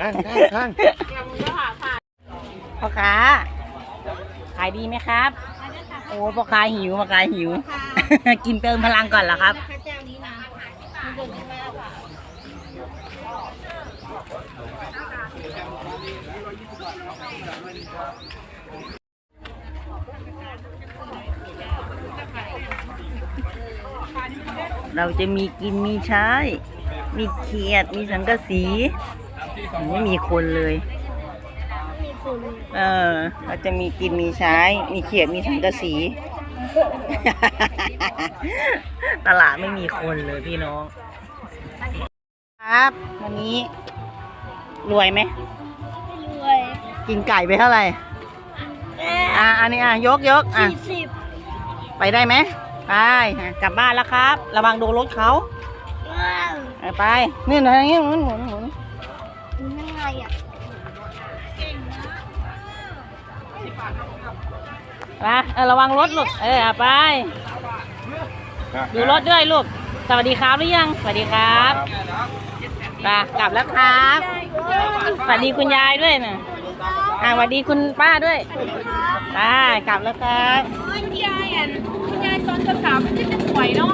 ทางทางทางพ่อค้าขายดีไหมครับ โอ้พ่อค้าหิวพ่อค้าหิว กินเติมพลังก่อนเหรอครับเราจะมีกินมีใช้ มีเขียด มีสังกะสี ไม่มีคนเลย เออเราจะมีกินมีใช้ มีเขียดมีสังกะสี ตลาดไม่มีคนเลยพี่น้อง ครับ วันนี้ รวยไหมรวย กินไก่ไปเท่าไหร่อะอันนี้อะยกยกอะสี่สิบไปได้ไหมไปอะกลับบ้านแล้วครับ ระวังโดนรถเขาว้าวไปไปนี่หน่อยนี่หมุนหมุนหมุนยังไง อะไปเออระวังรถลูก เออเอาไป ดูรถด้วยลูก สวัสดีครับหรือยัง สวัสดีครับไปกลับแล้วครับ สวัสดีคุณยายด้วยนะอ่าสวัสดีคุณป้าด้วยไปกลับแล้วครับคุณยายอะคุณยายตอนสาวๆมันจะจะสวยเนาะ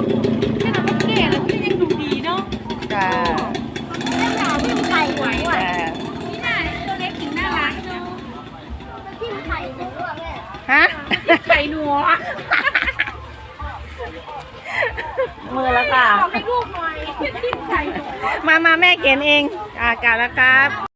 แค่นั้นมันแก่แล้วมันยังดูดีเนาะจ้า ฮะไข่หนัวมือแล้วค่ะ ขอให้ลูกหน่อยที่ไข่หนัว มามาแม่เขียนเองอ่ากลับแล้วครับ